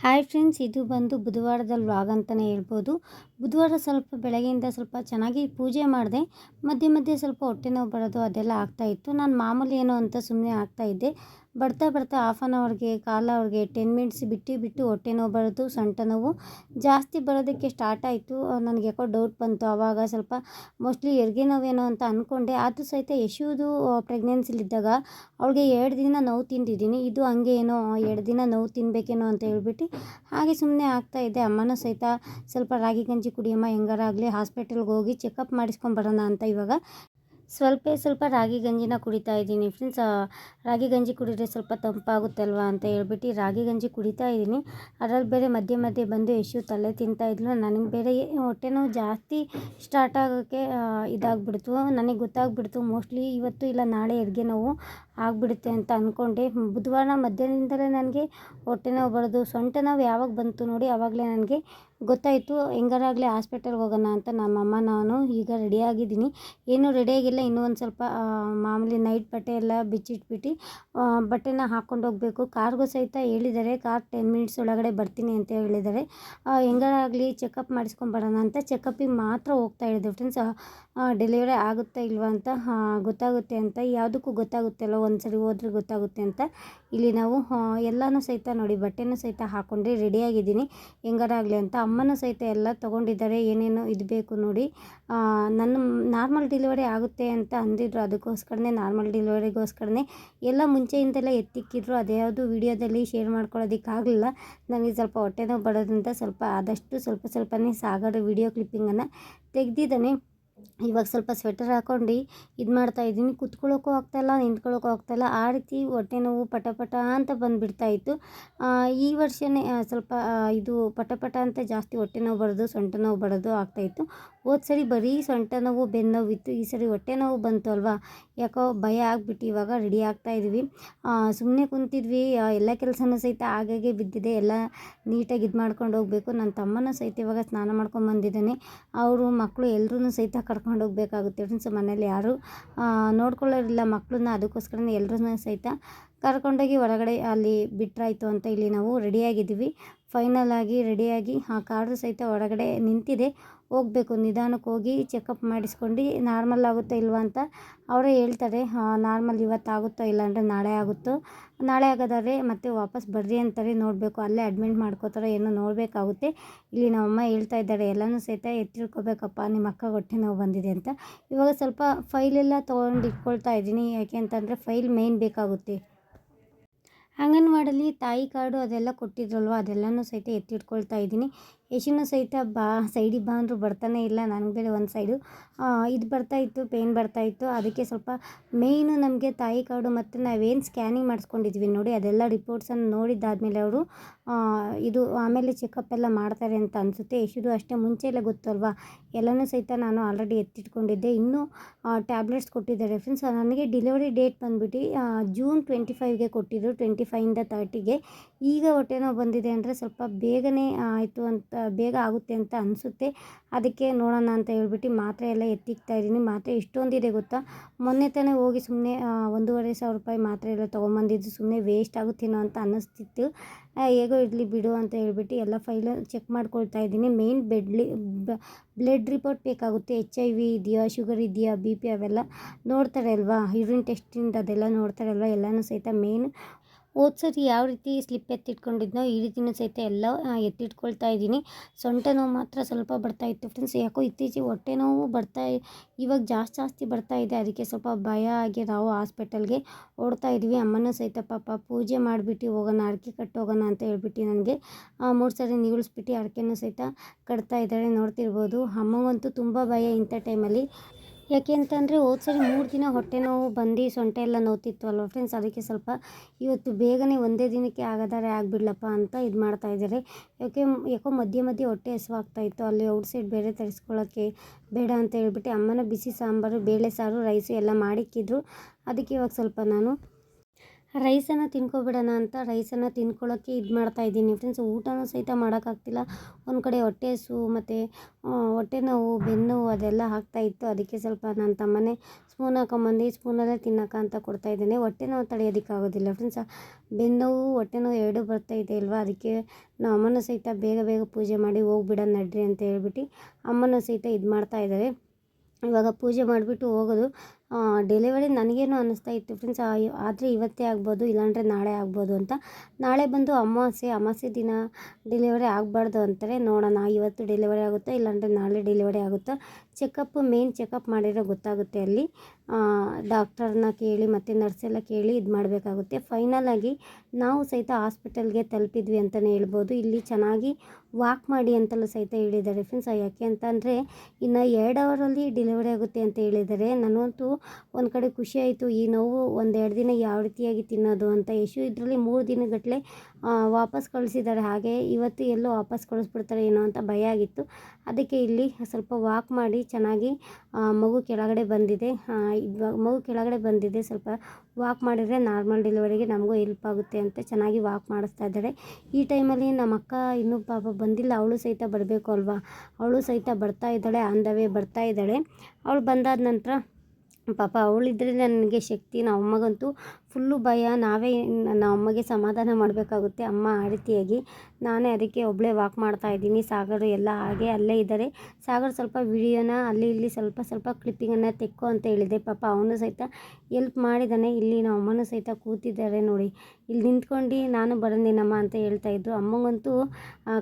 Hi friends ಇದು ಬಂದು ಬುಧವಾರದ vlog ಅಂತಲೇ ಹೇಳ್ಬೋದು. ಬುಧವಾರ ಸ್ವಲ್ಪ ಬೆಳಗ್ಗೆಯಿಂದ ಸ್ವಲ್ಪ ಚೆನ್ನಾಗಿ ಪೂಜೆ ಮಾಡಿದೆ. ಮಧ್ಯೆ ಮಧ್ಯೆ ಸ್ವಲ್ಪ ಹೊಟ್ಟೆ ನೋವು ಬರೋದು ಅದೆಲ್ಲ ಆಗ್ತಾಯಿತ್ತು ನಾನು ಮಾಮೂಲಿ ಏನೋ ಅಂತ ಸುಮ್ಮನೆ ಆಗ್ತಾಯಿದ್ದೆ ಬರ್ತಾ ಬರ್ತಾ ಹಾಫ್ ಆನ್ ಅವರ್ಗೆ ಕಾಲ್ ಅವ್ರಿಗೆ ಟೆನ್ ಮಿನಿಟ್ಸ್ ಬಿಟ್ಟು ಬಿಟ್ಟು ಹೊಟ್ಟೆ ನೋವು ಬರೋದು, ಸೊಂಟ ನೋವು ಜಾಸ್ತಿ ಬರೋದಕ್ಕೆ ಸ್ಟಾರ್ಟ್ ಆಯಿತು. ನನಗೆ ಯಾಕೋ ಡೌಟ್ ಬಂತು. ಆವಾಗ ಸ್ವಲ್ಪ ಮೋಸ್ಟ್ಲಿ ಹೆರಿಗೆ ನೋವೇನೋ ಅಂತ ಅಂದ್ಕೊಂಡೆ ಅದು ಸಹಿತ ಯಶುದು ಪ್ರೆಗ್ನೆನ್ಸಿಲಿದ್ದಾಗ ಅವಳಿಗೆ ಎರಡು ದಿನ ನೋವು ತಿಂದಿದ್ದೀನಿ. ಇದು ಹಂಗೆ ಏನೋ ಎರಡು ದಿನ ನೋವು ತಿನ್ನಬೇಕೇನೋ ಅಂತ ಹೇಳ್ಬಿಟ್ಟು ಹಾಗೆ ಸುಮ್ಮನೆ ಆಗ್ತಾ ಇದೆ ಅಮ್ಮನೂ ಸಹಿತ ಸ್ವಲ್ಪ ರಾಗಿ ಗಂಜಿ ಕುಡಿಯಮ್ಮ ಹೆಂಗಾರಾಗಲಿ ಹಾಸ್ಪಿಟಲ್ಗೆ ಹೋಗಿ ಚೆಕಪ್ ಮಾಡಿಸ್ಕೊಂಬರೋಣ ಅಂತ ಇವಾಗ ಸ್ವಲ್ಪ ಸ್ವಲ್ಪ ರಾಗಿ ಗಂಜಿನ ಕುಡಿತಾ ಇದ್ದೀನಿ ಫ್ರೆಂಡ್ಸ್ ರಾಗಿ ಗಂಜಿ ಕುಡಿದ್ರೆ ಸ್ವಲ್ಪ ತಂಪಾಗುತ್ತಲ್ವಾ ಅಂತ ಹೇಳ್ಬಿಟ್ಟು ರಾಗಿ ಗಂಜಿ ಕುಡಿತಾ ಇದ್ದೀನಿ. ಅದ್ರಲ್ಲಿ ಬೇರೆ ಮಧ್ಯೆ ಮಧ್ಯೆ ಬಂದು ಎಷ್ಟು ತಲೆ ತಿಂತಾಯಿದ್ಲು ನನಗೆ ಬೇರೆ ಹೊಟ್ಟೆ ನೋವು ಜಾಸ್ತಿ ಸ್ಟಾರ್ಟ್ ಆಗೋಕ್ಕೆ ಇದಾಗ್ಬಿಡ್ತು. ನನಗೆ ಗೊತ್ತಾಗ್ಬಿಡ್ತು. ಮೋಸ್ಟ್ಲಿ ಇವತ್ತು ಇಲ್ಲ, ನಾಳೆ ಹೆರಿಗೆ ನೋವು. ಆಗಿಬಿಡುತ್ತೆ ಅಂತ ಅಂದ್ಕೊಂಡೆ ಬುಧವಾರ ಮಧ್ಯಾಹ್ನದಿಂದಲೇ ನನಗೆ ಹೊಟ್ಟೆ ನೋವು ಬರೋದು. ಸೊಂಟ ನೋವು ಯಾವಾಗ ಬಂತು ನೋಡಿ ಆವಾಗಲೇ ನನಗೆ ಗೊತ್ತಾಯಿತು. ಹೆಂಗಾರಾಗಲಿ ಹಾಸ್ಪಿಟಲ್ಗೆ ಹೋಗೋಣ ಅಂತ ನಮ್ಮಮ್ಮ ನಾನು ಈಗ ರೆಡಿಯಾಗಿದ್ದೀನಿ. ಏನೂ ರೆಡಿಯಾಗಿಲ್ಲ. ಇನ್ನೂ ಒಂದು ಸ್ವಲ್ಪ ಮಾಮೂಲಿ ನೈಟ್ ಬಟ್ಟೆ ಎಲ್ಲ ಬಿಚ್ಚಿಟ್ಬಿಟ್ಟು ಬಟ್ಟೆನ ಹಾಕ್ಕೊಂಡು ಹೋಗಬೇಕು. ಕಾರ್ಗೂ ಸಹಿತ ಹೇಳಿದ್ದಾರೆ. ಕಾರ್ ಟೆನ್ ಮಿನಿಟ್ಸ್ ಒಳಗಡೆ ಬರ್ತೀನಿ ಅಂತ ಹೇಳಿದ್ದಾರೆ. ಹೆಂಗಾರಾಗಲಿ ಚೆಕಪ್ ಮಾಡಿಸ್ಕೊಂಬರೋಣ ಅಂತ ಚೆಕಪ್ಪಿಗೆ ಮಾತ್ರ ಹೋಗ್ತಾ ಇದ್ದೆ. ಫ್ರೆಂಡ್ಸ್ ಡೆಲಿವರಿ ಆಗುತ್ತಾ ಇಲ್ವಾ ಅಂತ ಗೊತ್ತಾಗುತ್ತೆ ಅಂತ. ಯಾವುದಕ್ಕೂ ಗೊತ್ತಾಗುತ್ತೆ ಅಲ್ಲ ಒಂದು ಸರಿ ಹೋದ್ರೆ ಗೊತ್ತಾಗುತ್ತೆ ಅಂತ. ಇಲ್ಲಿ ನಾವು ಎಲ್ಲನೂ ಸಹಿತ ನೋಡಿ, ಬಟ್ಟೆನೂ ಸಹಿತ ಹಾಕ್ಕೊಂಡ್ರೆ ರೆಡಿಯಾಗಿದ್ದೀನಿ. ಹೆಂಗಾರಾಗಲಿ ಅಂತ ಅಮ್ಮನೂ ಸಹಿತ ಎಲ್ಲ ತೊಗೊಂಡಿದ್ದಾರೆ. ಏನೇನು ಇದು ಬೇಕು ನೋಡಿ. ನನ್ನ ನಾರ್ಮಲ್ ಡೆಲಿವರಿ ಆಗುತ್ತೆ ಅಂತ ಅಂದಿದ್ರು. ಅದಕ್ಕೋಸ್ಕರನೇ ನಾರ್ಮಲ್ ಡೆಲಿವರಿಗೋಸ್ಕರನೇ ಎಲ್ಲ ಮುಂಚೆಯಿಂದೆಲ್ಲ ಎತ್ತಿಕ್ಕಿದ್ರು. ಅದ್ಯಾವುದು ವಿಡಿಯೋದಲ್ಲಿ ಶೇರ್ ಮಾಡ್ಕೊಳ್ಳೋದಕ್ಕಾಗಲಿಲ್ಲ. ನನಗೆ ಸ್ವಲ್ಪ ಹೊಟ್ಟೆ ನೋವು ಬರೋದ್ರಿಂದ ಸ್ವಲ್ಪ ಆದಷ್ಟು ಸ್ವಲ್ಪ ಸ್ವಲ್ಪನೇ ಸಾಗರ ವೀಡಿಯೋ ಕ್ಲಿಪ್ಪಿಂಗನ್ನು ತೆಗೆದಿದ್ದಾನೆ. ಇವಾಗ ಸ್ವಲ್ಪ ಸ್ವೆಟರ್ ಹಾಕ್ಕೊಂಡು ಇದು ಮಾಡ್ತಾ ಇದ್ದೀನಿ. ಕುತ್ಕೊಳ್ಳೋಕ್ಕೂ ಆಗ್ತಾಯಿಲ್ಲ ನಿಂತ್ಕೊಳ್ಳೋಕ್ಕೂ ಆಗ್ತಾಯಿಲ್ಲ ಆ ರೀತಿ ಹೊಟ್ಟೆ ನೋವು ಪಟಪಟ ಪಟ ಅಂತ ಬಂದುಬಿಡ್ತಾಯಿತ್ತು ಈ ವರ್ಷವೇ ಸ್ವಲ್ಪ ಇದು ಪಟಪಟ ಪಟ ಅಂತ ಜಾಸ್ತಿ ಹೊಟ್ಟೆ ನೋವು ಬರೋದು, ಸೊಂಟ ನೋವು ಬರೋದು ಆಗ್ತಾಯಿತ್ತು ಹೋದ ಸರಿ ಬರೀ ಸೊಂಟ ನೋವು, ಬೆನ್ನು ನೋವಿತ್ತು ಈ ಸರಿ ಹೊಟ್ಟೆ ನೋವು ಬಂತು ಅಲ್ವಾ? ಯಾಕೋ ಭಯ ಆಗಿಬಿಟ್ಟು ಇವಾಗ ರೆಡಿ ಆಗ್ತಾ ಇದ್ವಿ. ಸುಮ್ಮನೆ ಕುಂತಿದ್ವಿ. ಎಲ್ಲ ಕೆಲಸನೂ ಸಹಿತ ಆಗಾಗೆ ಬಿದ್ದಿದೆ. ಎಲ್ಲ ನೀಟಾಗಿ ಇದು ಮಾಡ್ಕೊಂಡು ಹೋಗಬೇಕು. ನನ್ನ ತಮ್ಮನೂ ಸಹಿತ ಇವಾಗ ಸ್ನಾನ ಮಾಡ್ಕೊಂಡು ಬಂದಿದ್ದಾನೆ. ಅವರು ಮಕ್ಕಳು ಎಲ್ಲರೂ ಸಹಿತ ಕರ್ಕೊಂಡು ಹೋಗಬೇಕಾಗುತ್ತೆ ಫ್ರೆಂಡ್ಸ್ ಮನೇಲಿ ಯಾರು ನೋಡ್ಕೊಳ್ಳೋರಿಲ್ಲ ಮಕ್ಕಳನ್ನ ಅದಕ್ಕೋಸ್ಕರನೇ ಎಲ್ಲರೂ ಸಹಿತ ಕರ್ಕೊಂಡೋಗಿ ಹೊರಗಡೆ ಅಲ್ಲಿ ಬಿಟ್ರಾಯಿತು ಅಂತ ಇಲ್ಲಿ ನಾವು ರೆಡಿಯಾಗಿದ್ದೀವಿ ಫೈನಲ್ ಆಗಿ ರೆಡಿಯಾಗಿ ಆ ಕಾರು ಸಹಿತ ಹೊರಗಡೆ ನಿಂತಿದೆ. ಹೋಗಬೇಕು, ನಿಧಾನಕ್ಕೆ ಹೋಗಿ ಚೆಕಪ್ ಮಾಡಿಸ್ಕೊಂಡು ನಾರ್ಮಲ್ ಆಗುತ್ತೋ ಇಲ್ವಾ ಅಂತ ಅವರೇ ಹೇಳ್ತಾರೆ ನಾರ್ಮಲ್ ಇವತ್ತು ಆಗುತ್ತೋ ಇಲ್ಲಾಂದರೆ ನಾಳೆ ಆಗುತ್ತೋ? ನಾಳೆ ಆಗೋದಾದ್ರೆ ಮತ್ತೆ ವಾಪಸ್ ಬರ್ರಿ ಅಂತಾರೆ, ನೋಡಬೇಕು, ಅಲ್ಲೇ ಅಡ್ಮಿಟ್ ಮಾಡ್ಕೋತಾರೋ ಏನೋ ನೋಡಬೇಕಾಗುತ್ತೆ. ಇಲ್ಲಿ ನಮ್ಮಮ್ಮ ಹೇಳ್ತಾ ಇದ್ದಾರೆ, ಎಲ್ಲನೂ ಸಹಿತ ಎತ್ತಿಡ್ಕೋಬೇಕಪ್ಪ ನಿಮ್ಮ ಅಕ್ಕ ಹೊಟ್ಟೆ ನೋವು ಬಂದಿದೆ ಅಂತ. ಇವಾಗ ಸ್ವಲ್ಪ ಫೈಲೆಲ್ಲ ತೊಗೊಂಡು ಇಟ್ಕೊಳ್ತಾ ಇದ್ದೀನಿ, ಯಾಕೆ ಅಂತಂದರೆ ಫೈಲ್ ಮೇಯ್ನ್ ಬೇಕಾಗುತ್ತೆ. ಅಂಗನವಾಡಲ್ಲಿ ತಾಯಿ ಕಾರ್ಡು ಅದೆಲ್ಲ ಕೊಟ್ಟಿದ್ರಲ್ವ? ಅದೆಲ್ಲನೂ ಸಹಿತ ಎತ್ತಿಟ್ಕೊಳ್ತಾ ಇದ್ದೀನಿ. ಯಶಿನೂ ಸಹಿತ ಬಾ, ಸೈಡಿಗೆ ಬಾ ಅಂದರೂ ಬರ್ತಾನೆ ಇಲ್ಲ. ನನಗೆ ಬೇರೆ ಒಂದು ಸೈಡು. ಇದು ಬರ್ತಾಯಿತ್ತು ಪೇಯ್ನ್ ಬರ್ತಾಯಿತ್ತು ಅದಕ್ಕೆ ಸ್ವಲ್ಪ ಮೇಯ್ನು ನಮಗೆ ತಾಯಿ ಕಾರ್ಡು ಮತ್ತು ನಾವೇನು ಸ್ಕ್ಯಾನಿಂಗ್ ಮಾಡಿಸ್ಕೊಂಡಿದ್ವಿ ನೋಡಿ, ಅದೆಲ್ಲ ರಿಪೋರ್ಟ್ಸನ್ನು ನೋಡಿದ್ದಾದಮೇಲೆ ಅವರು ಇದು ಆಮೇಲೆ ಚೆಕಪ್ ಎಲ್ಲ ಮಾಡ್ತಾರೆ ಅಂತ ಅನಿಸುತ್ತೆ. ಯಶುದು ಅಷ್ಟೇ ಮುಂಚೆ ಎಲ್ಲ ಗೊತ್ತಲ್ವ? ಎಲ್ಲನೂ ಸಹಿತ ನಾನು ಆಲ್ರೆಡಿ ಎತ್ತಿಟ್ಕೊಂಡಿದ್ದೆ. ಇನ್ನೂ ಟ್ಯಾಬ್ಲೆಟ್ಸ್ ಕೊಟ್ಟಿದ್ದಾರೆ. ಫ್ರೆಂಡ್ಸ್ ನನಗೆ ಡೆಲಿವರಿ ಡೇಟ್ ಬಂದುಬಿಟ್ಟು ಜೂನ್ ಟ್ವೆಂಟಿ ಫೈವ್ಗೆ ಕೊಟ್ಟಿದ್ದರು ಟ್ವೆಂಟಿ ಫೈವಿಂದ ತರ್ಟಿಗೆ ಈಗ ಹೊಟ್ಟೆ ನೋವು ಬಂದಿದೆ ಅಂದರೆ ಸ್ವಲ್ಪ ಬೇಗನೆ ಆಯಿತು ಅಂತ, ಬೇಗ ಆಗುತ್ತೆ ಅಂತ ಅನಿಸುತ್ತೆ. ಅದಕ್ಕೆ ನೋಡೋಣ ಅಂತ ಹೇಳ್ಬಿಟ್ಟು ಮಾತ್ರೆ ಎಲ್ಲ ಎತ್ತಿಕ್ತಾ ಇದ್ದೀನಿ. ಮಾತ್ರೆ ಎಷ್ಟೊಂದಿದೆ ಗೊತ್ತಾ? ಮೊನ್ನೆ ತಾನೇ ಹೋಗಿ ಸುಮ್ಮನೆ ಒಂದೂವರೆ ಸಾವಿರ ರೂಪಾಯಿ ಮಾತ್ರೆ ಎಲ್ಲ ತೊಗೊಂಬಂದಿದ್ದು. ಸುಮ್ಮನೆ ವೇಸ್ಟ್ ಆಗುತ್ತೇನೋ ಅಂತ ಅನ್ನಿಸ್ತಿತ್ತು. ಹೇಗೋ ಇರಲಿ ಬಿಡು ಅಂತ ಹೇಳ್ಬಿಟ್ಟು ಎಲ್ಲ ಫೈಲ್ ಚೆಕ್ ಮಾಡ್ಕೊಳ್ತಾ ಇದ್ದೀನಿ. ಮೇಯ್ನ್ ಬೆಡ್ಲಿ ಬ್ಲಡ್ ರಿಪೋರ್ಟ್ ಬೇಕಾಗುತ್ತೆ. ಎಚ್ ಐ ವಿ ಇದೆಯಾ ಶುಗರ್ ಇದೆಯಾ ಬಿ ಪಿ ಅವೆಲ್ಲ ನೋಡ್ತಾರೆ ಅಲ್ವಾ? ಯೂರಿನ್ ಟೆಸ್ಟಿಂದ ಅದೆಲ್ಲ ನೋಡ್ತಾರೆ ಅಲ್ವಾ? ಎಲ್ಲನೂ ಸಹಿತ ಮೇಯ್ನ್ ಹೋದ ಯಾವ ರೀತಿ ಸ್ಲಿಪ್ ಎತ್ತಿಟ್ಕೊಂಡಿದ್ನೋ ಈ ರೀತಿಯೂ ಸಹಿತ ಎಲ್ಲ ಎತ್ತಿಟ್ಕೊಳ್ತಾ ಇದ್ದೀನಿ. ಸೊಂಟ ನೋವು ಮಾತ್ರ ಸ್ವಲ್ಪ ಬರ್ತಾ ಇತ್ತು ಫ್ರೆಂಡ್ಸ್ ಯಾಕೋ ಇತ್ತೀಚೆಗೆ ಹೊಟ್ಟೆ ನೋವು ಬರ್ತಾ ಇವಾಗ ಜಾಸ್ತಿ ಜಾಸ್ತಿ ಬರ್ತಾ ಇದೆ. ಅದಕ್ಕೆ ಸ್ವಲ್ಪ ಭಯ ಆಗಿ ನಾವು ಹಾಸ್ಪಿಟಲ್ಗೆ ಓಡ್ತಾ ಇದ್ವಿ. ಅಮ್ಮನೂ ಸಹಿತ, ಪಾಪ, ಪೂಜೆ ಮಾಡಿಬಿಟ್ಟು ಹೋಗೋಣ ಅಡಿಕೆ ಕಟ್ಟು ಹೋಗೋಣ ಅಂತ ಹೇಳ್ಬಿಟ್ಟು ನನಗೆ ಮೂರು ಸರಿ ನಿಗಳಿಸ್ಬಿಟ್ಟು ಅಡಿಕೆನೂ ಸಹಿತ ಕಟ್ತಾ ಇದ್ದಾರೆ ನೋಡ್ತಿರ್ಬೋದು. ಅಮ್ಮಗಂತೂ ತುಂಬ ಭಯ ಇಂಥ ಟೈಮಲ್ಲಿ ಯಾಕೆ ಅಂತಂದರೆ ಹೋದ ಸರಿ ಮೂರು ದಿನ ಹೊಟ್ಟೆ ನೋವು ಬಂದು ಸೊಂಟೆ ಎಲ್ಲ ನೋವ್ತಿತ್ತು ಅಲ್ವ ಫ್ರೆಂಡ್ಸ್ ಅದಕ್ಕೆ ಸ್ವಲ್ಪ ಇವತ್ತು ಬೇಗನೆ ಒಂದೇ ದಿನಕ್ಕೆ ಆಗದಾರೆ ಆಗಿಬಿಡ್ಲಪ್ಪ ಅಂತ ಇದು ಮಾಡ್ತಾ ಇದ್ದಾರೆ. ಯಾಕೆ ಯಾಕೋ ಮಧ್ಯೆ ಮಧ್ಯೆ ಹೊಟ್ಟೆ ಹಸುವಾಗ್ತಾ ಇತ್ತು. ಅಲ್ಲಿ ಔಟ್ಸೈಡ್ ಬೇರೆ ತರಿಸ್ಕೊಳ್ಳೋಕ್ಕೆ ಬೇಡ ಅಂತ ಹೇಳ್ಬಿಟ್ಟು ಅಮ್ಮನ ಬಿಸಿ ಸಾಂಬಾರು, ಬೇಳೆ ಸಾರು, ರೈಸು ಎಲ್ಲ ಮಾಡಿಕ್ಕಿದ್ರು. ಅದಕ್ಕೆ ಇವಾಗ ಸ್ವಲ್ಪ ನಾನು ರೈಸನ್ನು ತಿನ್ಕೊಬಿಡೋಣ ಅಂತ ರೈಸನ್ನು ತಿನ್ಕೊಳ್ಳೋಕ್ಕೆ ಇದು ಮಾಡ್ತಾ ಇದ್ದೀನಿ. ಫ್ರೆಂಡ್ಸ್ ಊಟನೂ ಸಹಿತ ಮಾಡೋಕ್ಕಾಗ್ತಿಲ್ಲ. ಒಂದು ಕಡೆ ಹೊಟ್ಟೆ ಹಸಿವು ಮತ್ತು ಹೊಟ್ಟೆ ನೋವು, ಬೆನ್ನು ಅದೆಲ್ಲ ಆಗ್ತಾ ಇತ್ತು. ಅದಕ್ಕೆ ಸ್ವಲ್ಪ ನನ್ನ ತಮ್ಮನೇ ಸ್ಪೂನ್ ಹಾಕೊಂಬಂದು ಸ್ಪೂನಲ್ಲೇ ತಿನ್ನೋಕ್ಕ ಅಂತ ಕೊಡ್ತಾ ಇದ್ದೇನೆ. ಹೊಟ್ಟೆ ನೋವು ತಡೆಯೋದಕ್ಕಾಗೋದಿಲ್ಲ ಫ್ರೆಂಡ್ಸ್ ಬೆನ್ನೋವು ಹೊಟ್ಟೆ ನೋವು ಎರಡೂ ಬರ್ತಾ ಇದೆ ಅಲ್ವಾ? ಅದಕ್ಕೆ ನಾವು ಅಮ್ಮನೂ ಸಹಿತ ಬೇಗ ಬೇಗ ಪೂಜೆ ಮಾಡಿ ಹೋಗ್ಬಿಡೋಣ ನಡ್ರಿ ಅಂತ ಹೇಳ್ಬಿಟ್ಟು ಅಮ್ಮನೂ ಸಹಿತ ಇದು ಮಾಡ್ತಾ ಇದ್ದಾರೆ. ಇವಾಗ ಪೂಜೆ ಮಾಡಿಬಿಟ್ಟು ಹೋಗೋದು ಡೆಲಿವರಿ ನನಗೇನು ಅನ್ನಿಸ್ತಾ ಇತ್ತು. ಫ್ರೆಂಡ್ಸ್ ಆದರೆ ಇವತ್ತೇ ಆಗ್ಬೋದು, ಇಲ್ಲಾಂದರೆ ನಾಳೆ ಆಗ್ಬೋದು ಅಂತ. ನಾಳೆ ಬಂದು ಅಮಾವಾಸ್ಯೆ ಅಮಾವಾಸ್ಯೆ ದಿನ ಡೆಲಿವರಿ ಆಗಬಾರ್ದು ಅಂತಾರೆ. ನೋಡೋಣ, ಇವತ್ತು ಡೆಲಿವರಿ ಆಗುತ್ತಾ, ಇಲ್ಲಾಂದರೆ ನಾಳೆ ಡೆಲಿವರಿ ಆಗುತ್ತಾ? ಚೆಕಪ್ ಮೇನ್ ಚೆಕಪ್ ಮಾಡಿದ್ರೆ ಗೊತ್ತಾಗುತ್ತೆ ಅಲ್ಲಿ. ಡಾಕ್ಟರ್ನ ಕೇಳಿ ಮತ್ತು ನರ್ಸೆಲ್ಲ ಕೇಳಿ ಇದು ಮಾಡಬೇಕಾಗುತ್ತೆ. ಫೈನಲಾಗಿ ನಾವು ಸಹಿತ ಹಾಸ್ಪಿಟಲ್ಗೆ ತಲುಪಿದ್ವಿ ಅಂತಲೇ ಹೇಳ್ಬೋದು. ಇಲ್ಲಿ ಚೆನ್ನಾಗಿ ವಾಕ್ ಮಾಡಿ ಅಂತಲೂ ಸಹಿತ ಹೇಳಿದ್ದಾರೆ ಫ್ರೆಂಡ್ಸ್ ಯಾಕೆ ಅಂತಂದರೆ ಇನ್ನು ಎರಡು ಅವರಲ್ಲಿ ಡೆಲಿವರಿ ಆಗುತ್ತೆ ಅಂತ ಹೇಳಿದ್ದಾರೆ. ನನಗಂತೂ ಒಂದು ಕಡೆ ಖುಷಿ ಆಯಿತು. ಈ ನೋವು ಒಂದೆರಡು ದಿನ ಯಾವ ರೀತಿಯಾಗಿ ತಿನ್ನೋದು ಅಂತ ಯಶು ಇದರಲ್ಲಿ ಮೂರು ದಿನಗಟ್ಟಲೆ ವಾಪಸ್ ಕಳಿಸಿದ್ದಾರೆ. ಹಾಗೆ ಇವತ್ತು ಎಲ್ಲೋ ವಾಪಸ್ ಕಳಿಸ್ಬಿಡ್ತಾರೆ ಏನೋ ಅಂತ ಭಯ ಆಗಿತ್ತು. ಅದಕ್ಕೆ ಇಲ್ಲಿ ಸ್ವಲ್ಪ ವಾಕ್ ಮಾಡಿ ಚೆನ್ನಾಗಿ ಮಗು ಕೆಳಗಡೆ ಬಂದಿದೆ. ಇವಾಗ ಮಗು ಕೆಳಗಡೆ ಬಂದಿದೆ, ಸ್ವಲ್ಪ ವಾಕ್ ಮಾಡಿದರೆ ನಾರ್ಮಲ್ ಡೆಲಿವರಿಗೆ ನಮಗೂ ಹೆಲ್ಪ್ ಆಗುತ್ತೆ ಅಂತ ಚೆನ್ನಾಗಿ ವಾಕ್ ಮಾಡಿಸ್ತಾ ಇದ್ದಾರೆ. ಈ ಟೈಮಲ್ಲಿ ನಮ್ಮ ಅಕ್ಕ ಇನ್ನೂ ಪಾಪ ಬಂದಿಲ್ಲ, ಅವಳು ಸಹಿತ ಬರಬೇಕು ಅಲ್ವಾ? ಅವಳು ಸಹಿತ ಬರ್ತಾ ಇದ್ದಾಳೆ ಅಂದವೇ ಬರ್ತಾ ಇದ್ದಾಳೆ. ಅವಳು ಬಂದಾದ ನಂತರ ಪಾಪ ಅವಳಿದ್ರೆ ನನಗೆ ಶಕ್ತಿ, ನಮ್ಮ ಅಮ್ಮಗಂತೂ ಫುಲ್ಲು ಭಯ. ನಾವೇ ನಮ್ಮ ಅಮ್ಮಗೆ ಸಮಾಧಾನ ಮಾಡಬೇಕಾಗುತ್ತೆ. ಅಮ್ಮ ಆ ರೀತಿಯಾಗಿ ನಾನೇ ಅದಕ್ಕೆ ಒಬ್ಬಳೇ ವಾಕ್ ಮಾಡ್ತಾ ಇದ್ದೀನಿ. ಸಾಗರ್ ಎಲ್ಲ ಹಾಗೆ ಅಲ್ಲೇ ಇದ್ದಾರೆ. ಸಾಗರ್ ಸ್ವಲ್ಪ ವಿಡಿಯೋನ ಅಲ್ಲಿ ಇಲ್ಲಿ ಸ್ವಲ್ಪ ಸ್ವಲ್ಪ ಕ್ಲಿಪ್ಪಿಂಗನ್ನು ತೆಕ್ಕೋ ಅಂತ ಹೇಳಿದೆ. ಪಾಪ ಅವನು ಸಹಿತ ಎಲ್ಪ್ ಮಾಡಿದ್ದಾನೆ ಇಲ್ಲಿ ನಮ್ಮ ಅಮ್ಮನೂ ಸಹಿತ ಕೂತಿದ್ದಾರೆ ನೋಡಿ. ಇಲ್ಲಿ ನಿಂತ್ಕೊಂಡು ನಾನು ಬರೋದೇನಮ್ಮ ಅಂತ ಹೇಳ್ತಾ ಇದ್ರು. ಅಮ್ಮಂಗಂತೂ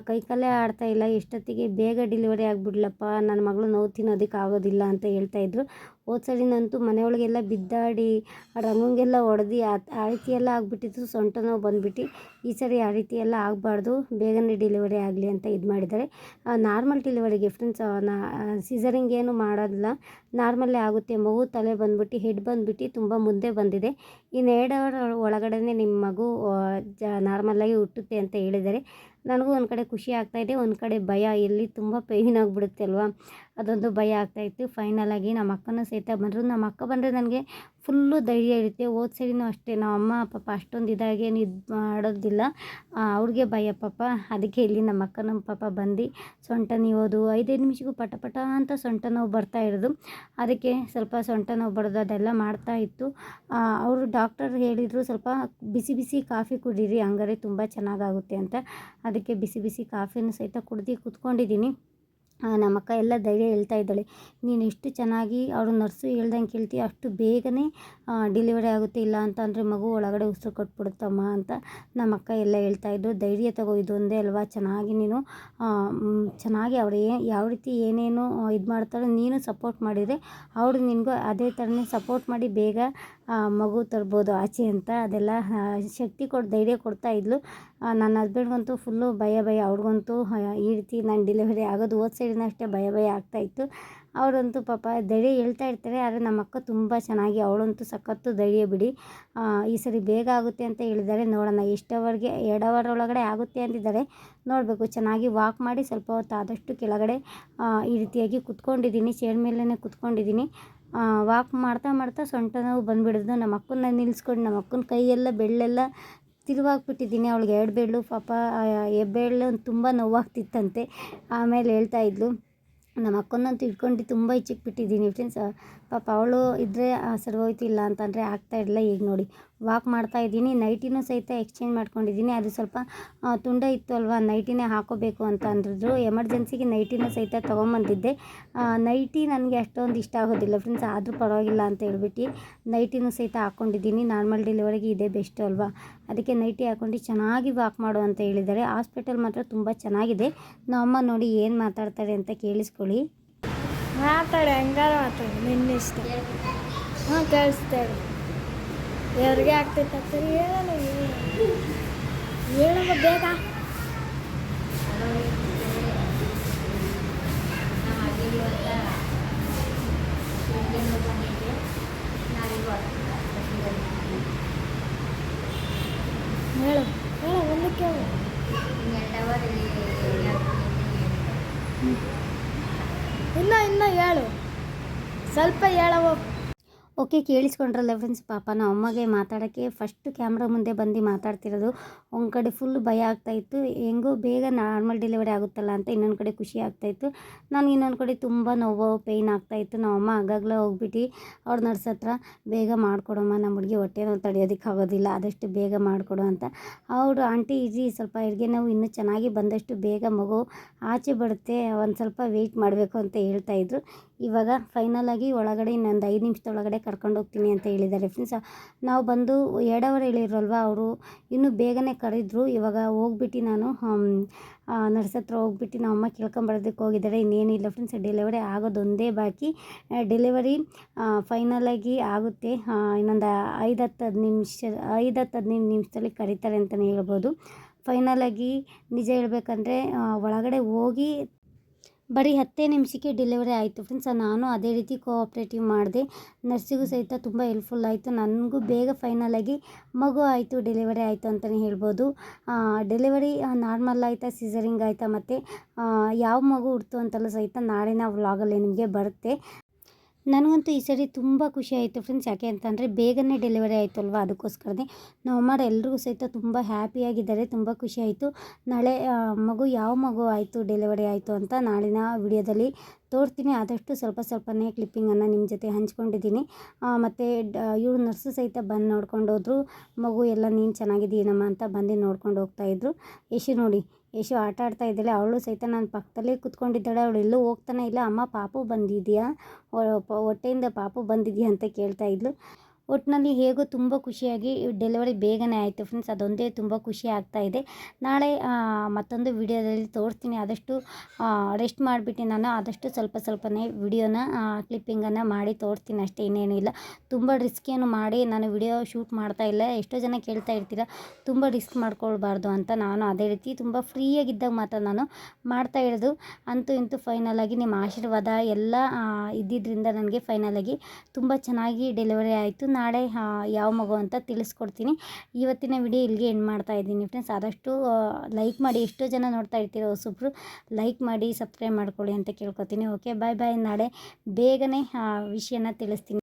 ಕೈಕಲ್ಲೇ ಆಡ್ತಾ ಇಲ್ಲ. ಎಷ್ಟೊತ್ತಿಗೆ ಬೇಗ ಡೆಲಿವರಿ ಆಗಿಬಿಡ್ಲಪ್ಪ. ನನ್ನ ಮಗಳು ನೋವು ತಿನ್ನೋದಕ್ಕೆ ಆಗೋದಿಲ್ಲ ಅಂತ ಹೇಳ್ತಾ ಇದ್ದರು ಹೋದ್ಸಲಿನಂತೂ ಮನೆಯೊಳಗೆಲ್ಲ ಬಿದ್ದಾಡಿ ರಂಗಂಗೆಲ್ಲ ಹೊಡೆದು ಆ ಆ ಎಲ್ಲ ಆಗಿಬಿಟ್ಟಿತ್ತು. ಸೊಂಟ ನೋವು ಬಂದುಬಿಟ್ಟು. ಈ ಸರಿ ಆ ರೀತಿ ಎಲ್ಲ ಆಗಬಾರ್ದು. ಬೇಗನೆ ಡೆಲಿವರಿ ಆಗಲಿ ಅಂತ ಇದು ಮಾಡಿದ್ದಾರೆ. ನಾರ್ಮಲ್ ಡೆಲಿವರಿ ಫ್ರೆಂಡ್ಸ್ ನಾ ಸಿಸರಿಂಗ್ ಏನು ಮಾಡೋದಿಲ್ಲ. ನಾರ್ಮಲ್ಲೇ ಆಗುತ್ತೆ. ಮಗು ತಲೆ ಬಂದ್ಬಿಟ್ಟು ಹೆಡ್ ಬಂದ್ಬಿಟ್ಟು ತುಂಬ ಮುಂದೆ ಬಂದಿದೆ. ಇನ್ನು ಎರಡು ಅವರ್ ಒಳಗಡೆ ನಿಮ್ಮ ಮಗು ಜ ನಾರ್ಮಲ್ಲಾಗಿ ಹುಟ್ಟುತ್ತೆ ಅಂತ ಹೇಳಿದ್ದಾರೆ. ನನಗೂ ಒಂದು ಕಡೆ ಖುಷಿ ಆಗ್ತಾಯಿದೆ ಒಂದು ಕಡೆ ಭಯ. ಎಲ್ಲಿ ತುಂಬ ಪೇಯ್ನ್ ಆಗಿಬಿಡುತ್ತೆ ಅಲ್ವಾ? ಅದೊಂದು ಭಯ ಆಗ್ತಾಯಿತ್ತು ಫೈನಲಾಗಿ ನಮ್ಮ ಅಕ್ಕನೂ ಸಹಿತ ಬಂದರು. ನಮ್ಮ ಅಕ್ಕ ಬಂದರೆ ನನಗೆ ಫುಲ್ಲು ಧೈರ್ಯ ಇರುತ್ತೆ. ಓದ್ಸರಿನೂ ಸರಿನೂ ಅಷ್ಟೇ. ನಮ್ಮ ಅಮ್ಮ, ಪಾಪ ಅಷ್ಟೊಂದು ಇದಾಗೇನು ಇದು ಮಾಡೋದಿಲ್ಲ. ಅವ್ರಿಗೆ ಭಯ ಪಾಪ. ಅದಕ್ಕೆ ಇಲ್ಲಿ ನಮ್ಮ ಅಕ್ಕನ ಪಾಪ ಬಂದು ಸೊಂಟ ನೀವೋದು ಐದೈದು ನಿಮಿಷಕ್ಕೂ ಪಟ ಪಟ ಅಂತ ಸೊಂಟ ನೋವು ಬರ್ತಾ ಇರೋದು. ಅದಕ್ಕೆ ಸ್ವಲ್ಪ ಸೊಂಟ ನೋವು ಬರೋದು ಅದೆಲ್ಲ ಮಾಡ್ತಾ ಇತ್ತು. ಅವರು ಡಾಕ್ಟರ್ ಹೇಳಿದರು ಸ್ವಲ್ಪ ಬಿಸಿ ಬಿಸಿ ಕಾಫಿ ಕುಡೀರಿ, ಹಂಗಾರೆ ತುಂಬ ಚೆನ್ನಾಗಾಗುತ್ತೆ ಅಂತ. ಅದಕ್ಕೆ ಬಿಸಿ ಬಿಸಿ ಕಾಫಿನೂ ಸಹಿತ ಕುಡ್ದು ಕೂತ್ಕೊಂಡಿದ್ದೀನಿ. ನಮ್ಮ ಅಕ್ಕ ಎಲ್ಲ ಧೈರ್ಯ ಹೇಳ್ತಾ ಇದ್ದಾಳೆ. ನೀನು ಎಷ್ಟು ಚೆನ್ನಾಗಿ ಅವರು ನರ್ಸು ಹೇಳ್ದಂಗೆ ಕೇಳ್ತೀಯ ಅಷ್ಟು ಬೇಗನೆ ಡೆಲಿವರಿ ಆಗುತ್ತೆ ಇಲ್ಲ ಅಂತ ಅಂದರೆ ಮಗು ಒಳಗಡೆ ಉಸಿರು ಕೊಟ್ಬಿಡುತ್ತಮ್ಮ ಅಂತ ನಮ್ಮ ಅಕ್ಕ ಎಲ್ಲ ಹೇಳ್ತಾ ಇದ್ದರು ಧೈರ್ಯ ತಗೋ ಇದೊಂದೇ ಅಲ್ವಾ? ಚೆನ್ನಾಗಿ ನೀನು ಚೆನ್ನಾಗಿ ಅವ್ರು ಏ, ಯಾವ ರೀತಿ ಏನೇನು ಇದು ಮಾಡ್ತಾರೋ ನೀನು ಸಪೋರ್ಟ್ ಮಾಡಿದರೆ ಅವರು ನಿನಗೂ ಅದೇ ಥರನೇ ಸಪೋರ್ಟ್ ಮಾಡಿ ಬೇಗ ಮಗು ತರ್ಬೋದು, ಆಚೆ ಅಂತ ಅದೆಲ್ಲ ಶಕ್ತಿ ಕೊಟ್ಟು ಧೈರ್ಯ ಕೊಡ್ತಾ ಇದ್ಲು. ನನ್ನ ಹಸ್ಬೆಂಡ್ಗಂತೂ ಫುಲ್ಲು ಭಯ ಭಯ, ಅವ್ರಿಗಂತೂ ಈ ರೀತಿ ನಾನು ಡೆಲಿವರಿ ಆಗೋದು ಹೋದ ಸೈಡಿನ ಅಷ್ಟೇ ಭಯ ಭಯ ಆಗ್ತಾಯಿತ್ತು ಅವರಂತೂ ಪಾಪ ಧೈರ್ಯ ಹೇಳ್ತಾ ಇರ್ತಾರೆ, ಆದರೆ ನಮ್ಮ ಅಕ್ಕ ತುಂಬ ಚೆನ್ನಾಗಿ, ಅವಳಂತೂ ಸಖತ್ತು ಧೈರ್ಯ ಬಿಡಿ. ಈ ಸರಿ ಬೇಗ ಆಗುತ್ತೆ ಅಂತ ಹೇಳಿದ್ದಾರೆ. ನೋಡೋಣ, ಎಷ್ಟು ಅವರ್ಗೆ, ಎರಡು ಅವರ್ ಒಳಗಡೆ ಆಗುತ್ತೆ ಅಂದಿದ್ದಾರೆ. ನೋಡಬೇಕು, ಚೆನ್ನಾಗಿ ವಾಕ್ ಮಾಡಿ ಸ್ವಲ್ಪ ಹೊತ್ತು ಆದಷ್ಟು ಕೆಳಗಡೆ ಈ ರೀತಿಯಾಗಿ ಕುತ್ಕೊಂಡಿದ್ದೀನಿ ಚೇರ್ ಮೇಲೇ ಕುತ್ಕೊಂಡಿದ್ದೀನಿ. ವಾಕ್ ಮಾಡ್ತಾ ಮಾಡ್ತಾ ಸೊಂಟ ನೋವು ಬಂದುಬಿಡೋದು. ನಮ್ಮ ಅಕ್ಕನ ನಿಲ್ಲಿಸ್ಕೊಂಡು ನಮ್ಮ ಅಕ್ಕನ ಕೈಯೆಲ್ಲ ಬೆಳ್ಳೆಲ್ಲ ತಿರುವಾಕ್ಬಿಟ್ಟಿದ್ದೀನಿ ಅವಳಿಗೆ ಎರಡು ಬೆರಳು, ಪಾಪ ಹೆಬ್ಬೆರಳು ತುಂಬ ನೋವಾಗ್ತಿತ್ತಂತೆ. ಆಮೇಲೆ ಹೇಳ್ತಾ ಇದ್ಲು, ನಮ್ಮ ಅಕ್ಕನಂತೂ ಇಟ್ಕೊಂಡು ತುಂಬ ಇಚ್ಚಿಕ್ಬಿಟ್ಟಿದ್ದೀನಿ ಫ್ರೆಂಡ್ಸ್ ಪಾಪ ಅವಳು ಇದ್ದರೆ ಸರಿ ಇಲ್ಲ ಅಂತಂದರೆ ಆಗ್ತಾ ಇರಲಿಲ್ಲ. ಈಗ ನೋಡಿ ವಾಕ್ ಮಾಡ್ತಾ ಇದ್ದೀನಿ. ನೈಟಿನೂ ಸಹಿತ ಎಕ್ಸ್ಚೇಂಜ್ ಮಾಡ್ಕೊಂಡಿದ್ದೀನಿ. ಅದು ಸ್ವಲ್ಪ ತುಂಡ ಇತ್ತು ಅಲ್ವಾ ನೈಟಿನೇ ಹಾಕೋಬೇಕು ಅಂತ ಅಂದಿದ್ರು. ಎಮರ್ಜೆನ್ಸಿಗೆ ನೈಟಿನೂ ಸಹಿತ ತೊಗೊಂಬಂದಿದ್ದೆ. ನೈಟಿ ನನಗೆ ಅಷ್ಟೊಂದು ಇಷ್ಟ ಆಗೋದಿಲ್ಲ. ಫ್ರೆಂಡ್ಸ್ ಆದರೂ ಪರವಾಗಿಲ್ಲ ಅಂತ ಹೇಳ್ಬಿಟ್ಟು ನೈಟಿನೂ ಸಹಿತ ಹಾಕ್ಕೊಂಡಿದ್ದೀನಿ ನಾರ್ಮಲ್ ಡೆಲಿವರಿಗೆ ಇದೇ ಬೆಸ್ಟ್ ಅಲ್ವಾ? ಅದಕ್ಕೆ ನೈಟಿ ಹಾಕ್ಕೊಂಡು ಚೆನ್ನಾಗಿ ವಾಕ್ ಮಾಡು ಅಂತ ಹೇಳಿದ್ದಾರೆ. ಹಾಸ್ಪಿಟಲ್ ಮಾತ್ರ ತುಂಬ ಚೆನ್ನಾಗಿದೆ. ನಮ್ಮಮ್ಮ ನೋಡಿ ಏನು ಮಾತಾಡ್ತಾರೆ ಅಂತ ಕೇಳಿಸ್ಕೊಳ್ಳಿ. ಮಾತಾಡಿ, ಹೆಂಗಾರ ಮಾತಾಡಿ. ನಿನ್ನ ಇಷ್ಟ ಹಾಂ ಕೇಳಿಸ್ತೇವೆ ಯಾರಿಗೆ ಆಗ್ತೈತೆ ಆಗ್ತದೆ ಹೇಳಲ್ಲ ಹೇಳಮ್ಮ ಬೇಗ ಹೇಳು ಹೇಳು, ಒಂದು ಕೇಳು. ಇನ್ನ ಇನ್ನ ಹೇಳು. ಸ್ವಲ್ಪ ಹೇಳವ. ಓಕೆ, ಕೇಳಿಸ್ಕೊಂಡ್ರಲ್ಲ ಫ್ರೆಂಡ್ಸ್ ಪಾಪ ನಮ್ಮ ಅಮ್ಮಗೆ ಮಾತಾಡೋಕ್ಕೆ ಫಸ್ಟ್ ಕ್ಯಾಮ್ರಾ ಮುಂದೆ ಬಂದು ಮಾತಾಡ್ತಿರೋದು. ಒಂದು ಕಡೆ ಫುಲ್ ಭಯ ಆಗ್ತಾಯಿತ್ತು ಹೆಂಗೋ ಬೇಗ ನಾರ್ಮಲ್ ಡೆಲಿವರಿ ಆಗುತ್ತಲ್ಲ ಅಂತ ಇನ್ನೊಂದು ಕಡೆ ಖುಷಿ ಆಗ್ತಾಯಿತ್ತು ನಾನು ಇನ್ನೊಂದು ಕಡೆ ತುಂಬ ನೋವು ಪೇಯ್ನ್ ಆಗ್ತಾಯಿತ್ತು ನಮ್ಮ ಅಮ್ಮ ಆಗಾಗಲೇ ಹೋಗ್ಬಿಟ್ಟು ಅವ್ರ ನರ್ಸ್ ಹತ್ರ, ಬೇಗ ಮಾಡಿಕೊಡಮ್ಮ ನಮ್ಮ ಹುಡುಗಿ ಹೊಟ್ಟೆ ನೋವು ತಡೆಯೋದಕ್ಕೆ ಆಗೋದಿಲ್ಲ, ಆದಷ್ಟು ಬೇಗ ಮಾಡಿಕೊಡು ಅಂತ. ಅವರು, ಆಂಟಿ ಈಜಿ ಸ್ವಲ್ಪ ಹೆರಿಗೆ ನಾವು ಇನ್ನೂ ಚೆನ್ನಾಗಿ ಬಂದಷ್ಟು ಬೇಗ ಮಗು ಆಚೆ ಬರುತ್ತೆ, ಒಂದು ಸ್ವಲ್ಪ ವೆಯ್ಟ್ ಮಾಡಬೇಕು ಅಂತ ಹೇಳ್ತಾಯಿದ್ರು ಇವಾಗ ಫೈನಲಾಗಿ ಒಳಗಡೆ ಇನ್ನೊಂದು ಐದು ನಿಮಿಷದೊಳಗಡೆ ಕರ್ಕೊಂಡು ಹೋಗ್ತೀನಿ ಅಂತ ಹೇಳಿದ್ದಾರೆ ಫ್ರೆಂಡ್ಸ್ ನಾವು ಬಂದು ಎರಡವರೆ ಹೇಳಿರಲ್ವ ಅವರು? ಇನ್ನೂ ಬೇಗನೆ ಕರೆದ್ರು. ಇವಾಗ ಹೋಗ್ಬಿಟ್ಟು ನಾನು ನರ್ಸ್ ಹತ್ರ ಹೋಗ್ಬಿಟ್ಟು ನಮ್ಮ ಅಮ್ಮ ಕೇಳ್ಕೊಂಬರೋದಕ್ಕೆ ಹೋಗಿದ್ದಾರೆ. ಇನ್ನೇನಿಲ್ಲ ಫ್ರೆಂಡ್ಸ್ ಡೆಲಿವರಿ ಆಗೋದೊಂದೇ ಬಾಕಿ. ಡೆಲಿವರಿ ಫೈನಲಾಗಿ ಆಗುತ್ತೆ. ಇನ್ನೊಂದು ಐದು ಹತ್ತು ಹತ್ತು ನಿಮಿಷ, ಐದು ಹತ್ತು ಹದಿನೈದು ನಿಮಿಷದಲ್ಲಿ ಕರೀತಾರೆ ಅಂತಲೇ ಹೇಳ್ಬೋದು. ಫೈನಲಾಗಿ ನಿಜ ಹೇಳಬೇಕಂದ್ರೆ ಒಳಗಡೆ ಹೋಗಿ ಬರೀ ಹತ್ತೇ ನಿಮಿಷಕ್ಕೆ ಡೆಲಿವರಿ ಆಯಿತು ಫ್ರೆಂಡ್ಸ್ ನಾನು ಅದೇ ರೀತಿ ಕೋಆಪ್ರೇಟಿವ್ ಮಾಡಿದೆ. ನರ್ಸಿಗೂ ಸಹಿತ ತುಂಬ ಹೆಲ್ಪ್ಫುಲ್ ಆಯಿತು. ನನಗೂ ಬೇಗ ಫೈನಲಾಗಿ ಮಗು ಆಯಿತು ಡೆಲಿವರಿ ಆಯಿತು ಅಂತಲೇ ಹೇಳ್ಬೋದು. ಡೆಲಿವರಿ ನಾರ್ಮಲ್ ಆಯಿತಾ ಸಿಸರಿಂಗ್ ಆಯಿತಾ ಮತ್ತು ಯಾವ ಮಗು ಹುಡ್ತು ಅಂತಲೂ ಸಹಿತ ನಾಳಿನ ವ್ಲಾಗಲ್ಲಿ ನಿಮಗೆ ಬರುತ್ತೆ. ನನಗಂತೂ ಈ ಸರಿ ತುಂಬ ಖುಷಿ ಆಯಿತು ಫ್ರೆಂಡ್ಸ್. ಯಾಕೆ ಅಂತಂದರೆ ಬೇಗನೆ ಡೆಲಿವರಿ ಆಯಿತು ಅಲ್ವಾ ಅದಕ್ಕೋಸ್ಕರನೇ. ನಮ್ಮ ಅಮ್ಮರು ಎಲ್ರಿಗೂ ಸಹಿತ ತುಂಬ ಹ್ಯಾಪಿಯಾಗಿದ್ದಾರೆ, ತುಂಬ ಖುಷಿ ಆಯಿತು. ನಾಳೆ ಮಗು ಯಾವ ಮಗು ಆಯಿತು, ಡೆಲಿವರಿ ಆಯಿತು ಅಂತ ನಾಳಿನ ವಿಡಿಯೋದಲ್ಲಿ ತೋರ್ತೀನಿ. ಆದಷ್ಟು ಸ್ವಲ್ಪ ಸ್ವಲ್ಪನೇ ಕ್ಲಿಪ್ಪಿಂಗನ್ನು ನಿಮ್ಮ ಜೊತೆ ಹಂಚ್ಕೊಂಡಿದ್ದೀನಿ. ಮತ್ತು ಇವಳು ನರ್ಸು ಸಹಿತ ಬಂದು ನೋಡ್ಕೊಂಡು ಹೋದರು. ಮಗು ಎಲ್ಲ ನೀನು ಚೆನ್ನಾಗಿದ್ದೀನಮ್ಮ ಅಂತ ಬಂದು ನೋಡ್ಕೊಂಡು ಹೋಗ್ತಾಯಿದ್ರು ಯಶು ನೋಡಿ ಯಶು ಆಟ ಆಡ್ತಾ ಇದ್ದಾಳೆ, ಅವಳು ಸಹಿತ ನನ್ನ ಪಕ್ಕದಲ್ಲೇ ಕೂತ್ಕೊಂಡಿದ್ದಾಳೆ, ಅವಳು ಎಲ್ಲೂ ಹೋಗ್ತಾನೆ ಇಲ್ಲ. ಅಮ್ಮ, ಪಾಪು ಬಂದಿದೆಯಾ? ಹೊಟ್ಟೆಯಿಂದ ಪಾಪು ಬಂದಿದೆಯಾ ಅಂತ ಕೇಳ್ತಾ ಇದ್ಲು. ಒಟ್ಟಿನಲ್ಲಿ ಹೇಗೋ ತುಂಬ ಖುಷಿಯಾಗಿ ಡೆಲಿವರಿ ಬೇಗನೆ ಆಯಿತು ಫ್ರೆಂಡ್ಸ್ ಅದೊಂದೇ ತುಂಬ ಖುಷಿ ಆಗ್ತಾ ಇದೆ. ನಾಳೆ ಮತ್ತೊಂದು ವಿಡಿಯೋದಲ್ಲಿ ತೋರಿಸ್ತೀನಿ. ಆದಷ್ಟು ರೆಸ್ಟ್ ಮಾಡಿಬಿಟ್ಟು ನಾನು ಆದಷ್ಟು ಸ್ವಲ್ಪ ಸ್ವಲ್ಪನೇ ವಿಡಿಯೋನ ಕ್ಲಿಪ್ಪಿಂಗನ್ನು ಮಾಡಿ ತೋರಿಸ್ತೀನಿ ಅಷ್ಟೇ, ಇನ್ನೇನು ಇಲ್ಲ. ತುಂಬ ರಿಸ್ಕಿಯನ್ನು ಮಾಡಿ ನಾನು ವಿಡಿಯೋ ಶೂಟ್ ಮಾಡ್ತಾ ಇಲ್ಲ. ಎಷ್ಟೋ ಜನ ಕೇಳ್ತಾ ಇರ್ತೀರ, ತುಂಬ ರಿಸ್ಕ್ ಮಾಡ್ಕೊಳ್ಬಾರ್ದು ಅಂತ ನಾನು ಅದೇ ರೀತಿ ತುಂಬ ಫ್ರೀಯಾಗಿದ್ದಾಗ ಮಾತ್ರ ನಾನು ಮಾಡ್ತಾ ಇರೋದು. ಅಂತೂ ಇಂತೂ ಫೈನಲಾಗಿ ನಿಮ್ಮ ಆಶೀರ್ವಾದ ಎಲ್ಲ ಇದ್ದಿದ್ದರಿಂದ ನನಗೆ ಫೈನಲಾಗಿ ತುಂಬ ಚೆನ್ನಾಗಿ ಡೆಲಿವರಿ ಆಯಿತು. ನಾಳೆ ಯಾವ ಮಗು ಅಂತ ತಿಳಿಸ್ಕೊಡ್ತೀನಿ. ಇವತ್ತಿನ ವಿಡಿಯೋ ಇಲ್ಲಿಗೆ ಎಂಡ್ ಮಾಡ್ತಾ ಇದ್ದೀನಿ ಫ್ರೆಂಡ್ಸ್ ಆದಷ್ಟು ಲೈಕ್ ಮಾಡಿ, ಎಷ್ಟೋ ಜನ ನೋಡ್ತಾ ಇರ್ತೀರೋ ಸುಬ್ರು ಲೈಕ್ ಮಾಡಿ ಸಬ್ಸ್ಕ್ರೈಬ್ ಮಾಡ್ಕೊಳ್ಳಿ ಅಂತ ಕೇಳ್ಕೊತೀನಿ. ಓಕೆ ಬಾಯ್ ಬಾಯ್ ನಾಳೆ ಬೇಗನೆ ವಿಷಯನ ತಿಳಿಸ್ತೀನಿ.